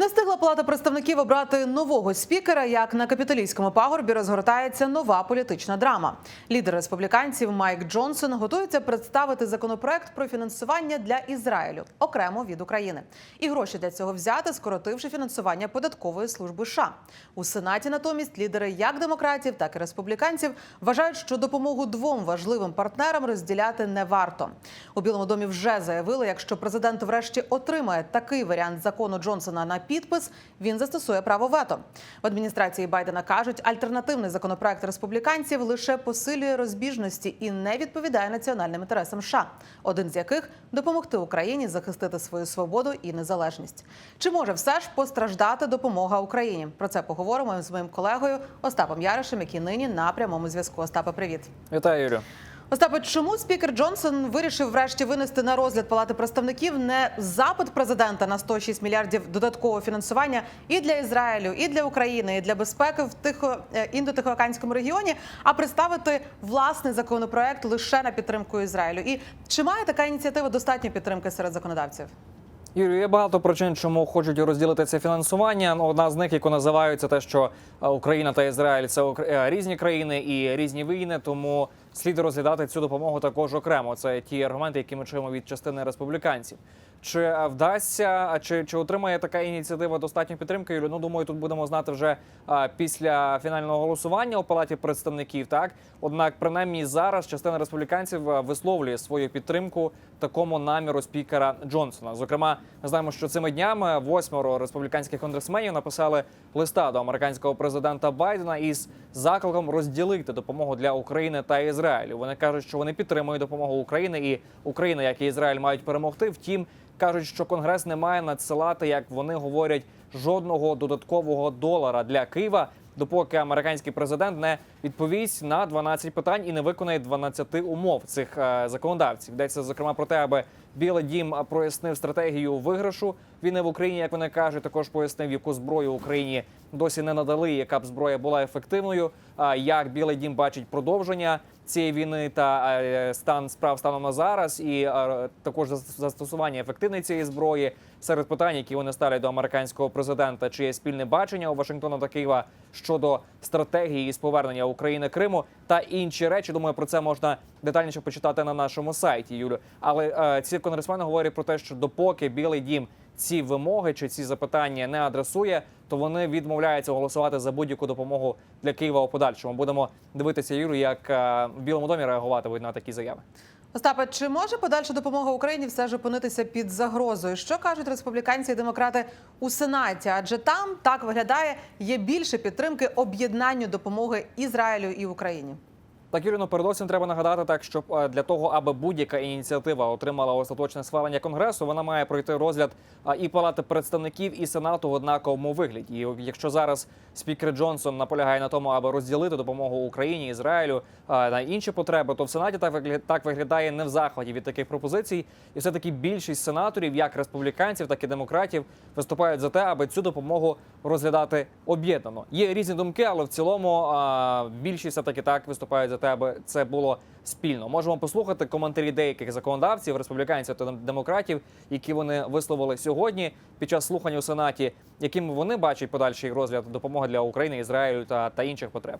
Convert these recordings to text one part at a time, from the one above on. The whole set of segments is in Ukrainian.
Не встигла палата представників обрати нового спікера. Як на капітолійському пагорбі розгортається нова політична драма. Лідер республіканців Майк Джонсон готується представити законопроект про фінансування для Ізраїлю окремо від України. І гроші для цього взяти, скоротивши фінансування податкової служби США. У сенаті натомість лідери як демократів, так і республіканців вважають, що допомогу двом важливим партнерам розділяти не варто. У Білому домі вже заявили, якщо президент врешті отримає такий варіант закону Джонсона на підпис, він застосує право вето. В адміністрації Байдена кажуть, альтернативний законопроект республіканців лише посилює розбіжності і не відповідає національним інтересам США, один з яких допомогти Україні захистити свою свободу і незалежність. Чи може все ж постраждати допомога Україні? Про це поговоримо з моїм колегою Остапом Яришем, який нині на прямому зв'язку. Остапе, привіт. Вітаю, Юрію. Остапе, чому спікер Джонсон вирішив врешті винести на розгляд Палати представників не запит президента на 106 мільярдів додаткового фінансування і для Ізраїлю, і для України, і для безпеки в тихо е, індотихоокеанському регіоні, а представити власний законопроект лише на підтримку Ізраїлю? І чи має така ініціатива достатньо підтримки серед законодавців? Юрію, є багато причин, чому хочуть розділити це фінансування. Одна з них, яку називають, це те, що е, Україна та Ізраїль це е, різні країни і різні війни, тому слід розглядати цю допомогу також окремо. Це ті аргументи, які ми чуємо від частини республіканців. Чи е, вдасться, чи, чи отримає така ініціатива достатньо підтримки? Юлю? Ну думаю, тут будемо знати вже е, після фінального голосування у палаті представників. Так однак, принаймні зараз частина республіканців е, висловлює свою підтримку такому наміру спікера Джонсона. Зокрема, ми знаємо, що цими днями восьмеро республіканських конгресменів написали листа до американського президента Байдена із закликом розділити допомогу для України та Ізраїлю. Вони кажуть, що вони підтримують допомогу України, і Україна, як і Ізраїль, мають перемогти. Втім, кажуть, що Конгрес не має надсилати, як вони говорять, жодного додаткового долара для Києва. Допоки американський президент не відповість на 12 питань і не виконає 12 умов цих е, законодавців, йдеться зокрема про те, аби Білий Дім прояснив стратегію виграшу війни в Україні, як вони кажуть, також пояснив, яку зброю Україні досі не надали, яка б зброя була ефективною. а Як Білий Дім бачить продовження цієї війни та е, стан справ станом на зараз, і е, також зас- застосування ефективної цієї зброї серед питань, які вони ставлять до американського президента, чи є спільне бачення у Вашингтона та Києва щодо стратегії з повернення України Криму та інші речі. Думаю, про це можна детальніше почитати на нашому сайті, Юлю. Але е, ці конгресмени говорять про те, що допоки Білий Дім ці вимоги чи ці запитання не адресує, то вони відмовляються голосувати за будь-яку допомогу для Києва у подальшому. Будемо дивитися, Юлю, як е, в Білому домі реагуватимуть на такі заяви. Остапе, чи може подальша допомога Україні все ж опинитися під загрозою? Що кажуть республіканці і демократи у Сенаті? Адже там так виглядає є більше підтримки об'єднанню допомоги Ізраїлю і Україні. Так, Юріно, передусім треба нагадати так, що е, для того, аби будь-яка ініціатива отримала остаточне схвалення конгресу, вона має пройти розгляд і палати представників, і сенату в однаковому вигляді. І якщо зараз спікер Джонсон наполягає на тому, аби розділити допомогу Україні, Ізраїлю на інші потреби, то в сенаті так вигля- виглядає не в захваті від таких пропозицій. І все таки більшість сенаторів, як республіканців, так і демократів, виступають за те, аби цю допомогу розглядати об'єднано. Є різні думки, але в цілому більшість все таки так виступають за те, аби це було спільно. Можемо послухати коментарі деяких законодавців, республіканців та демократів, які вони висловили сьогодні під час слухань у сенаті, яким вони бачать подальший розгляд допомоги для України, Ізраїлю та, та інших потреб.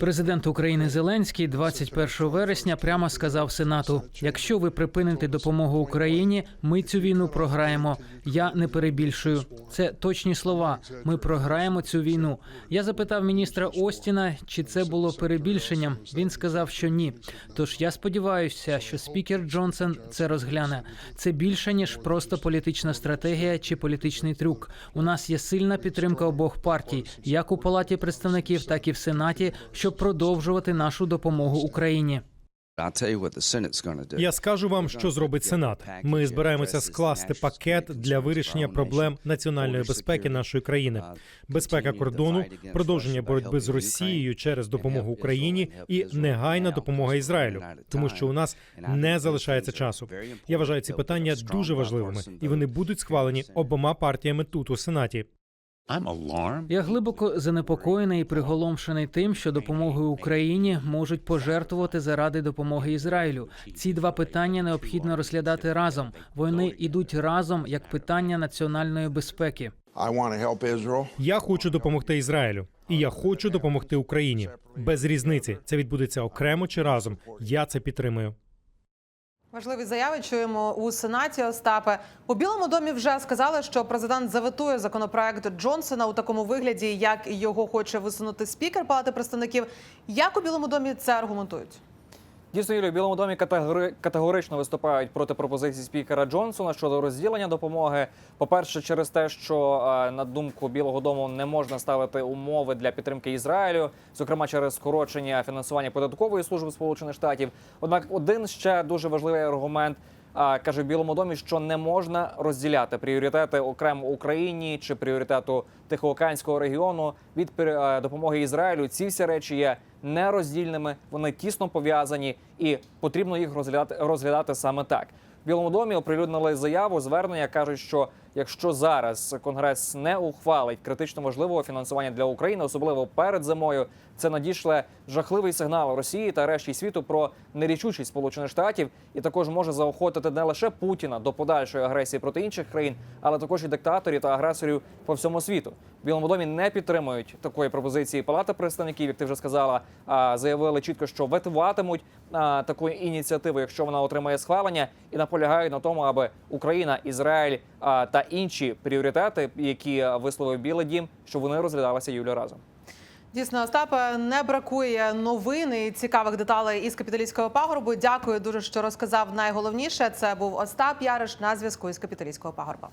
Президент України Зеленський 21 вересня прямо сказав Сенату: якщо ви припините допомогу Україні, ми цю війну програємо. Я не перебільшую. Це точні слова. Ми програємо цю війну. Я запитав міністра Остіна, чи це було перебільшенням. Він сказав, що ні. Тож я сподіваюся, що спікер Джонсон це розгляне. Це більше ніж просто політична стратегія чи політичний трюк. У нас є сильна підтримка обох партій, як у палаті представників, так і в сенаті, щоб продовжувати нашу допомогу Україні. Я скажу вам, що зробить Сенат. Ми збираємося скласти пакет для вирішення проблем національної безпеки нашої країни, безпека кордону, продовження боротьби з Росією через допомогу Україні і негайна допомога Ізраїлю, тому що у нас не залишається часу. Я вважаю ці питання дуже важливими, і вони будуть схвалені обома партіями тут у Сенаті. I'm. Я глибоко занепокоєний і приголомшений тим, що допомогою Україні можуть пожертвувати заради допомоги Ізраїлю. Ці два питання необхідно розглядати разом. Вони йдуть разом як питання національної безпеки. I want to help Israel. Я хочу допомогти Ізраїлю, і я хочу допомогти Україні. Без різниці це відбудеться окремо чи разом. Я це підтримую. Важливі заяви чуємо у сенаті. Остапе у Білому домі вже сказали, що президент заветує законопроект Джонсона у такому вигляді, як його хоче висунути спікер Палати представників. Як у Білому домі це аргументують? Дійсно, Юлію, в Білому домі категори- категорично виступають проти пропозиції спікера Джонсона щодо розділення допомоги. По-перше, через те, що е, на думку Білого Дому не можна ставити умови для підтримки Ізраїлю, зокрема через скорочення фінансування податкової служби Сполучених Штатів. Однак, один ще дуже важливий аргумент. а, Каже в Білому домі, що не можна розділяти пріоритети окремо Україні чи пріоритету Тихоокеанського регіону від е, допомоги Ізраїлю. Ці всі речі є нероздільними, вони тісно пов'язані, і потрібно їх розглядати розглядати саме так. В Білому домі оприлюднили заяву звернення. кажуть, що якщо зараз Конгрес не ухвалить критично важливого фінансування для України, особливо перед зимою, це надішле жахливий сигнал Росії та решті світу про нерішучість Сполучених Штатів, і також може заохотити не лише Путіна до подальшої агресії проти інших країн, але також і диктаторів та агресорів по всьому світу. В Білому домі не підтримують такої пропозиції Палата представників, як ти вже сказала. а, Заявили чітко, що ветуватимуть а, таку ініціативу, якщо вона отримає схвалення, і наполягають на тому, аби Україна, Ізраїль а, та інші пріоритети, які висловив Білий Дім, щоб вони розглядалися Юлію разом. Дійсно, Остапе, не бракує новин і цікавих деталей із капіталістського пагорбу. Дякую дуже, що розказав найголовніше. Це був Остап Яриш на зв'язку із капіталістського пагорба.